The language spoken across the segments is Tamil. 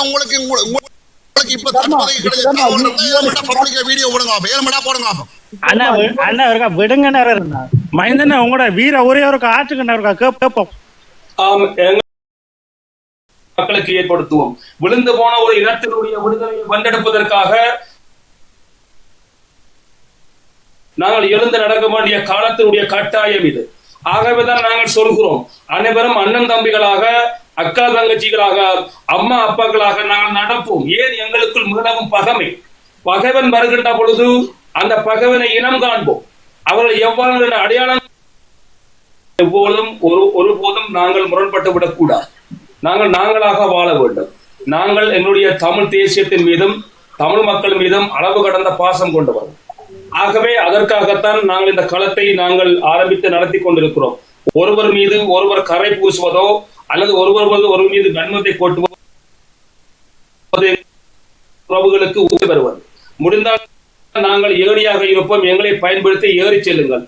உங்களுக்கு உங்க- உங்களுக்கு இப்ப தற்போதைக்கு கிடைச்ச video போடுங்க அப்ப. ஏழு மணி நேரம் போடுங்க. அண்ணா அண்ணா இருக்கா விடுங்கண்ணா இருக்கா மைந்தண்ணா உங்களோட வீர ஒரே ஒரு ஆட்டுக்கண்ணா இருக்கா மக்களுக்கு ஏற்படுத்துவோம். விழுந்து போன ஒரு இனத்தினுடைய விடுதலையை வென்றெடுப்பதற்காக நாங்கள் எழுந்து நடக்க வேண்டிய காலத்தினுடைய கட்டாயம் இது. ஆகவேதான் நாங்கள் சொல்கிறோம். அனைவரும் அண்ணன் தம்பிகளாக அக்கா தங்கச்சிகளாக அம்மா அப்பாக்களாக நாங்கள் நடப்போம். ஏன் எங்களுக்குள் மிகவும் பகமை? பகைவன் வருகின்ற பொழுது அந்த பகைவனை இனம் காண்போம். அவர்கள் எவ்வாறு அடையாளம் எப்போதும் ஒரு ஒருபோதும் நாங்கள் முரண்பட்டு விடக்கூடாது. நாங்கள் நாங்களாக வாழ வேண்டும். நாங்கள் எங்களுடைய தமிழ் தேசியத்தின் மீதும் தமிழ் மக்கள் மீதும் அளவு கடந்த பாசம் கொண்டு வரும் ஆகவே அதற்காகத்தான் நாங்கள் இந்த களத்தை நாங்கள் ஆரம்பித்து நடத்தி கொண்டிருக்கிறோம். ஒருவர் மீது ஒருவர் கரை பூசுவதோ அல்லது ஒருவர் மீது ஒருவர் மீது வன்மத்தை கொட்டுவதோ உறவுகளுக்கு உதவி வருவது முடிந்தால் நாங்கள் ஏரியாக இருப்போம். எங்களை பயன்படுத்தி ஏறி செல்லுங்கள்.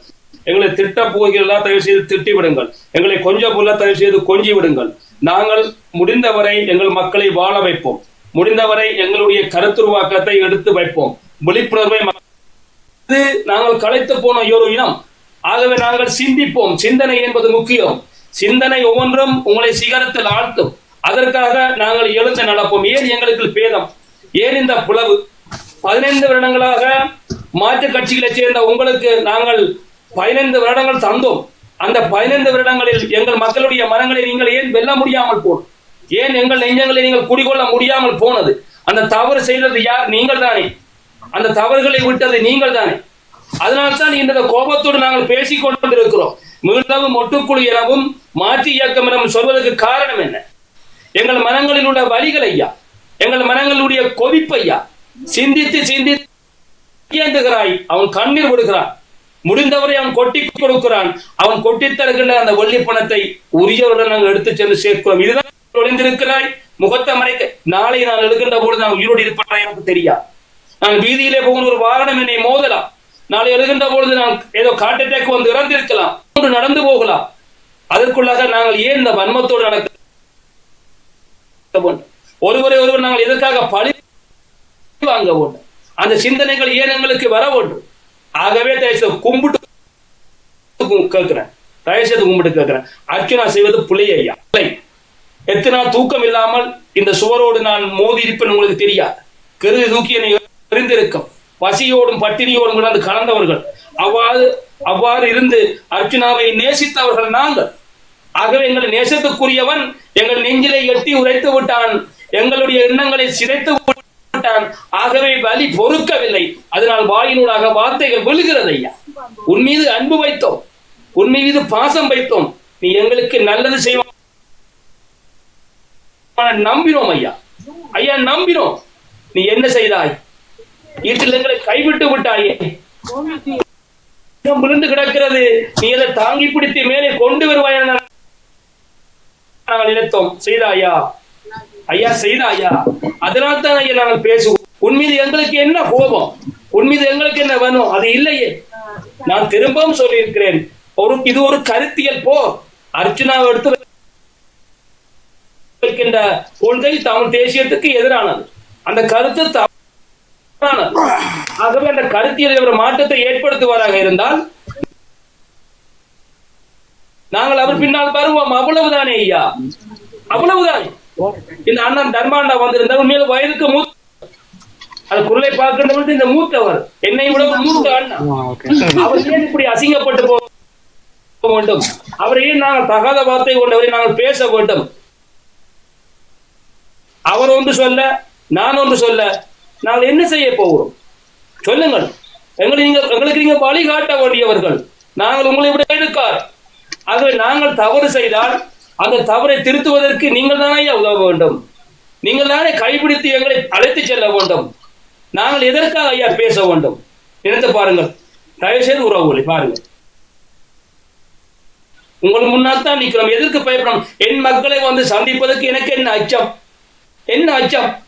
எங்களை திட்ட போகிறதா தயவு செய்து திட்டி விடுங்கள். எங்களை கொஞ்சம் போல தயவு செய்து கொஞ்சி விடுங்கள். நாங்கள் முடிந்தவரை எங்கள் மக்களை வாழ வைப்போம். முடிந்தவரை எங்களுடைய கருத்துருவாக்கத்தை எடுத்து வைப்போம். விழிப்புணர்வை ம- நாங்கள் களைத்து போன ஒரு இனம். ஆகவே நாங்கள் சிந்திப்போம். சிந்தனை என்பது முக்கியம். சிந்தனை ஒவ்வொன்றும் உங்களை சிகரத்தில் ஆழ்த்தும். அதற்காக நாங்கள் எழுந்து நடப்போம். ஏன் எங்களுக்கு பேதம்? ஏன் இந்த புலவு? பதினைந்து வருடங்களாக மாற்று கட்சிகளைச் சேர்ந்த உங்களுக்கு நாங்கள் பதினைந்து வருடங்கள் தந்தோம். அந்த பதினைந்து வருடங்களில் எங்கள் மக்களுடைய மனங்களை நீங்கள் ஏன் வெல்ல முடியாமல் போனோம் ஏன் எங்கள் நெஞ்சங்களை நீங்கள் குடிகொள்ள முடியாமல் போனது? அந்த தவறு செய்தது யார்? நீங்கள் தானே அந்த தவறுகளை விட்டது நீங்கள் தானே அதனால்தான் இந்த கோபத்தோடு நாங்கள் பேசிக் கொண்டிருக்கிறோம் மிகுந்தவும் ஒட்டுக்குழு எனவும் மாற்றி இயக்கம் எனவும் சொல்வதற்கு காரணம் என்ன? எங்கள் மனங்களில் உள்ள வழிகள் ஐயா எங்கள் மனங்களுடைய கொதிப்பு ஐயா சிந்தித்து சிந்தித்து இயங்குகிறாய் அவன் கண்ணீர் விடுகிறான். முடிந்தவரை அவன் கொட்டி கொடுக்கிறான். அவன் கொட்டி தருகின்ற அந்த வெள்ளி பணத்தை உரியவருடன் நாங்கள் எடுத்து சென்று சேர்க்கிறோம். இதுதான் ஒளிந்திருக்கிறாய் முகத்தை மறைக்க. நாளை நான் எழுகின்ற பொழுது நான் உயிரோடு இருப்பேன் எனக்கு தெரியாது. நான் வீதியிலே போகிற ஒரு வாகனம் என்னை மோதலாம் நாளை எழுகின்ற பொழுது நான் ஏதோ காட்டு அட்டாக் வந்து இறந்திருக்கலாம். ஒன்று நடந்து போகலாம். அதற்குள்ளாக நாங்கள் ஏன் இந்த வன்மத்தோடு நடக்க வேண்டும்? ஒருவரை ஒருவர் நாங்கள் எதற்காக பழி வாங்க வேண்டும்? அந்த சிந்தனைகள் ஏன் எங்களுக்கு வர வேண்டும்? ஆகவே தயவுசெய்து கும்பிட்டு கேட்கிறேன். தயவுசெய்து கும்பிட்டு கேட்கிறேன். அர்ச்சனா செய்வது புலி ஐயா. பிழை. எத்தனை தூக்கம் இல்லாமல் இந்த சுவரோடு நான் மோதி இருப்பேன் உங்களுக்கு தெரியாது. கருதி தூக்கி என்னை எழுந்திருக்கும் பசியோடும் பட்டினியோடும் கிடந்து கலந்தவர்கள். அவ்வாறு அவ்வாறு இருந்து அர்ச்சனாவை நேசித்தவர்கள் நாங்கள். ஆகவே எங்கள் நேசத்துக்குரியவன் எங்கள் நெஞ்சிலை எட்டி உரைத்து விட்டான். எங்களுடைய எண்ணங்களை சிதைத்து விட்டான். ஆகவே வலி பொறுக்கவில்லை. அதனால் வாயினூடாக வார்த்தைகள் விழுகிறது ஐயா உன் மீது அன்பு வைத்தோம். உன் மீது பாசம் வைத்தோம். நீ எங்களுக்கு நல்லது செய்வான் நம்பினோம் ஐயா. ஐயா நம்பினோம். நீ என்ன செய்தாய்? வீட்டில் எங்களை கைவிட்டு விட்டாயே. விழுந்து கிடக்கிறது. நீ அதை தாங்கி பிடித்து மேலே கொண்டு வருவாய் நாங்கள் நினைத்தோம். செய்தாயா? ஐயா செய்தாயா? அதனால் தான் ஐயா நாங்கள் பேசுவோம். உன்மீது எங்களுக்கு என்ன கோபம்? உன்மீது எங்களுக்கு என்ன வேணும் அது இல்லையே. நான் திரும்பவும் சொல்லியிருக்கிறேன். ஒரு இது ஒரு கருத்தியல் போ. அர்ச்சனாவை எடுத்து வைக்கின்ற கொள்கை தமிழ் தேசியத்துக்கு எதிரானது. அந்த கருத்து தவறானது ஆகவே அந்த கருத்தியல் ஒரு மாற்றத்தை ஏற்படுத்துவாராக இருந்தால் நாங்கள் அவர் பின்னால் வருவோம். அவ்வளவுதானே ஐயா? அவ்வளவுதானே? இந்த அண்ணன் தர்மாண்டா வந்திருந்தார் உண்மையில வயதுக்கு மூத்த அது குரலை பார்க்கின்ற பொழுது இந்த மூத்தவர் என்னை விட மூத்த அண்ணன் அவர் ஏன் இப்படி அசிங்கப்பட்டு போக வேண்டும்? அவரை ஏன் நாங்கள் தகாத வார்த்தை கொண்டவரை நாங்கள் பேச வேண்டும்? அவர் ஒன்று சொல்ல நான் ஒன்று சொல்ல நாங்கள் என்ன செய்ய போகிறோம்? சொல்லுங்கள். எங்களை நீங்க எங்களுக்கு நீங்க வழிகாட்ட வேண்டியவர்கள். நாங்கள் உங்களை விட எடுக்கார். ஆகவே நாங்கள் தவறு செய்தால் அந்த தவறை திருத்துவதற்கு நீங்கள் தானே ஐயா உதவ வேண்டும். நீங்கள் தானே கைப்பிடித்து எங்களை அழைத்து செல்ல வேண்டும். நாங்கள் எதற்காக ஐயா பேச வேண்டும்? நினைத்து பாருங்கள். தயவு செய்து உறவுகளை பாருங்கள். உங்கள் முன்னால் தான் நிற்கிறோம். எதற்கு பயப்படணும்? என் மக்களை வந்து சந்திப்பதற்கு எனக்கு என்ன அச்சம்? என்ன அச்சம்?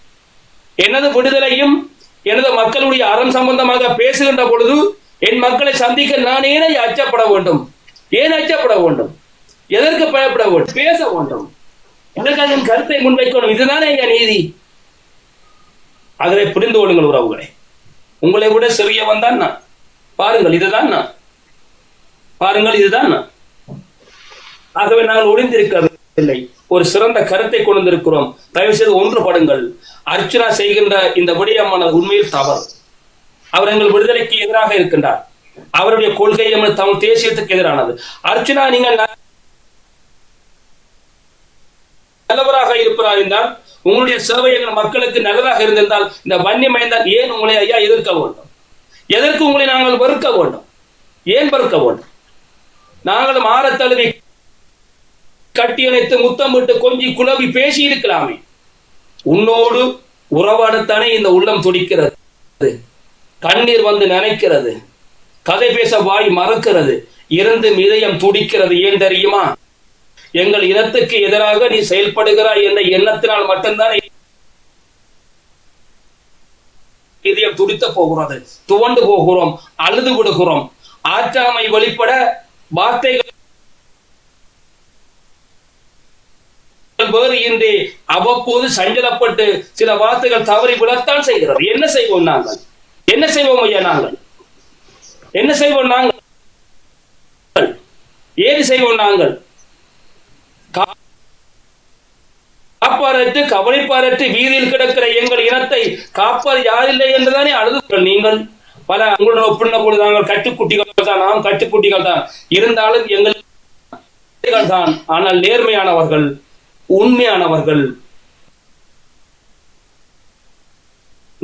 எனது விடுதலையும் எனது மக்களுடைய அறம் சம்பந்தமாக பேசுகின்ற பொழுது என் மக்களை சந்திக்க நான் ஏனை அச்சப்பட வேண்டும்? ஏன் அச்சப்பட வேண்டும்? எதற்கு பயப்பட வேண்டும்? பேச வேண்டும். எதற்காக என் கருத்தை முன்வைக்கணும். இதுதானே என் நீதி. ஆகவே புரிந்து கொள்ளுங்கள் உறவுகளை. உங்களை விட சிறியவன் தான் நான். பாருங்கள் இதுதான் நான். பாருங்கள் இதுதான் நான். ஆகவே நாங்கள் ஒளிந்திருக்கவில்லை. ஒரு சிறந்த கருத்தை கொண்டு வந்திருக்கிறோம் தயவு செய்து ஒன்றுபடுங்கள் அர்ச்சனா செய்கின்ற இந்த விடயமானது உண்மையில் தவறு. அவர் எங்கள் விடுதலைக்கு எதிராக இருக்கின்றார். அவருடைய கொள்கை எமது தமிழ் தேசியத்துக்கு எதிரானது. அர்ச்சனா நீங்கள் நல்லவராக இருப்பார் என்றால் உங்களுடைய சேவை எங்கள் மக்களுக்கு நல்லதாக இருந்திருந்தால் இந்த வன்னி மயந்தால் ஏன் உங்களை ஐயா எதிர்க்க வேண்டும்? எதற்கு உங்களை நாங்கள் வெறுக்க வேண்டும்? ஏன் வெறுக்க வேண்டும்? நாங்களும் ஆற தழுவி கட்டியணைத்து முத்தமிட்டு கொஞ்சி குழவி பேசி இருக்கலாமே உன்னோடு உறவாடத்தானே இந்த உள்ளம் துடிக்கிறது. கண்ணீர் வந்து நினைக்கிறது. கதை பேச வாய் மறக்கிறது. இருந்து இதயம் துடிக்கிறது. ஏன் தெரியுமா? எங்கள் இனத்துக்கு எதிராக நீ செயல்படுகிறாய் என்ற எண்ணத்தினால் மட்டும்தான் இதயம் துடித்த போகிறது. துவண்டு போகிறோம். அழுது விடுகிறோம். ஆற்றாமை வெளிப்பட வார்த்தைகள் வேறு இன்றி அவ்வப்போது சஞ்சலப்பட்டு சில வார்த்தைகள் தவறி விழத்தான் செய்கிறது. என்ன செய்வோம் நாங்கள்? என்ன செய்வோம் ஐயா நாங்கள்? என்ன செய்வோம் நாங்கள்? ஏது செய்வோம் நாங்கள்? கா- காப்பாரற்று வீதியில் கிடக்கிற எங்கள் இனத்தை காப்பார் யாரில்லை என்றுதானே அழுது நீங்கள்? பல உங்களுடன் ஒப்பிடுന്ന போது நாங்கள் கட்டுக்குட்டிகள் தான். நாம் கட்டுக்குட்டிகள் தான். இருந்தாலும் எங்கள் தான். ஆனால் நேர்மையானவர்கள் உண்மையானவர்கள்.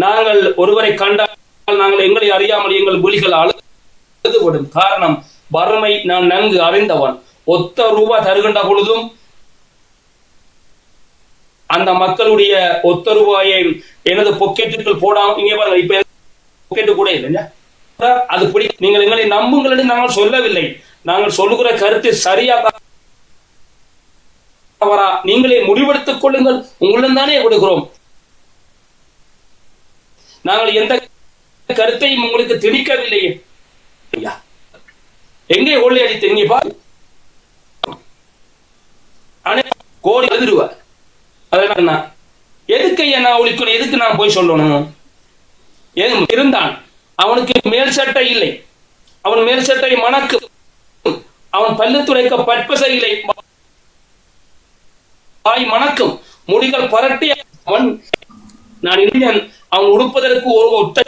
நாங்கள் ஒருவரை கண்டால் நாங்கள் எங்களை அறியாமல் எங்கள் விழிகள் அழுதுபடும். காரணம் வறுமை நான் நன்கு அறிந்தவன். ஒத்த ரூபா தருகின்ற பொழுதும் அந்த மக்களுடைய ஒத்த ரூபாயை எனது பொக்கெட்டுக்குள் போடாம இங்கே பாருங்க இப்ப பொக்கெட்டு கூட இல்லைங்க. அது பிடி நீங்கள் எங்களை நம்புங்கள் என்று நாங்கள் சொல்லவில்லை. நாங்கள் சொல்லுகிற கருத்து சரியா தவறா நீங்களே முடிவெடுத்துக் கொள்ளுங்கள். உங்களிடம் தானே விடுகிறோம். நாங்கள் எந்த கருத்தையும் உங்களுக்கு திணிக்கவில்லையே. எங்கே கொள்ளை அடித்து இங்கே பாரு. கோடி எழுதிருவ அதெல்லாம் எதுக்கு ஐயா நான் ஒழிக்கணும்? எதுக்கு நான் போய் சொல்லணும்? ஏன் இருந்தான்? அவனுக்கு மேல் சட்டை இல்லை. அவன் மேல் சட்டை மணக்கு அவன் பல்லு துடைக்க பற்பசை இல்லை. வாய் மணக்கும். முடிகள் பரட்டி அவன் நான் இந்தியன் அவன் உடுப்பதற்கு ஒரு ஒட்ட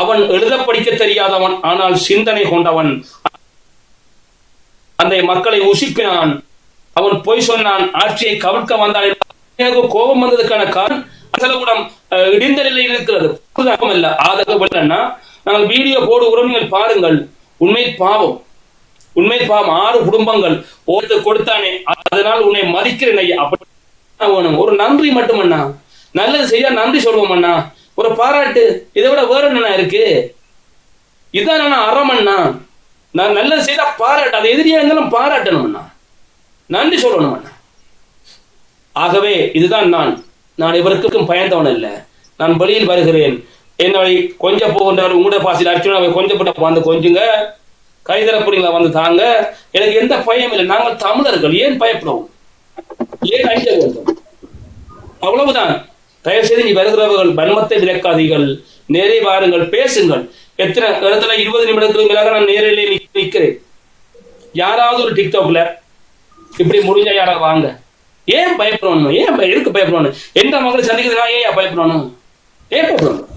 அவன் எழுத படிக்க தெரியாதவன் ஆனால் சிந்தனை கொண்டவன். அந்த மக்களை உசிப்பினான். அவன் பொய் சொன்னான். ஆட்சியை கவிழ்க்க வந்தான் எனக்கு கோபம் வந்ததுக்கான காரணம் அசலகுடம் இடிந்த நிலையில் இருக்கிறது. அல்ல நாங்கள் வீடியோ போடுகிறோம் நீங்கள் பாருங்கள். உண்மை பாவம். உண்மை பாவம் ஆறு குடும்பங்கள் ஓட்டு கொடுத்தானே அதனால் உன்னை மதிக்கிறேன் ஐயா. அப்படி ஒரு நன்றி மட்டுமண்ணா நல்லது செய்யா நன்றி சொல்லுவோம் அண்ணா. ஒரு பாராட்டு. இதை விட வேற என்ன இருக்கு? இதான் அண்ணா அறமண்ணா நான் நல்லது செய்தா பாராட்டு. அது எதிரியா இருந்தாலும் பாராட்டணும் அண்ணா. நன்றி சொல்லணும் அண்ணா. ஆகவே இதுதான் நான். நான் இவருக்கும் பயந்தவன் இல்லை. நான் பலியில் வருகிறேன். என்னை கொஞ்சம் போகின்றவர் உங்களோட பாசியில் அர்ச்சனை கொஞ்சப்பட்ட வந்து கொஞ்சுங்க. கைதரப்புறீங்களா வந்து தாங்க எனக்கு எந்த பயம் இல்லை. நாங்கள் தமிழர்கள் ஏன் பயப்படுவோம்? ஏன் அஞ்ச வேண்டும்? அவ்வளவுதான். தயவு செய்து நீ வருகிறவர்கள் வன்மத்தை விளக்காதீர்கள் நேரே வாருங்கள் பேசுங்கள். எத்தனை இடத்துல இருபது நிமிடத்துக்கு மேலாக நான் நேரிலே நிற்கிறேன். யாராவது ஒரு டிக்டாக்ல இப்படி முடிஞ்ச யாராவது வாங்க? ஏன் பயப்படணும்? ஏன் பய- எதுக்கு பயப்படணும்? எந்த மக்களை சந்திக்கிறதுனா ஏன் பயப்படணும்? ஏன் பயப்படணும்?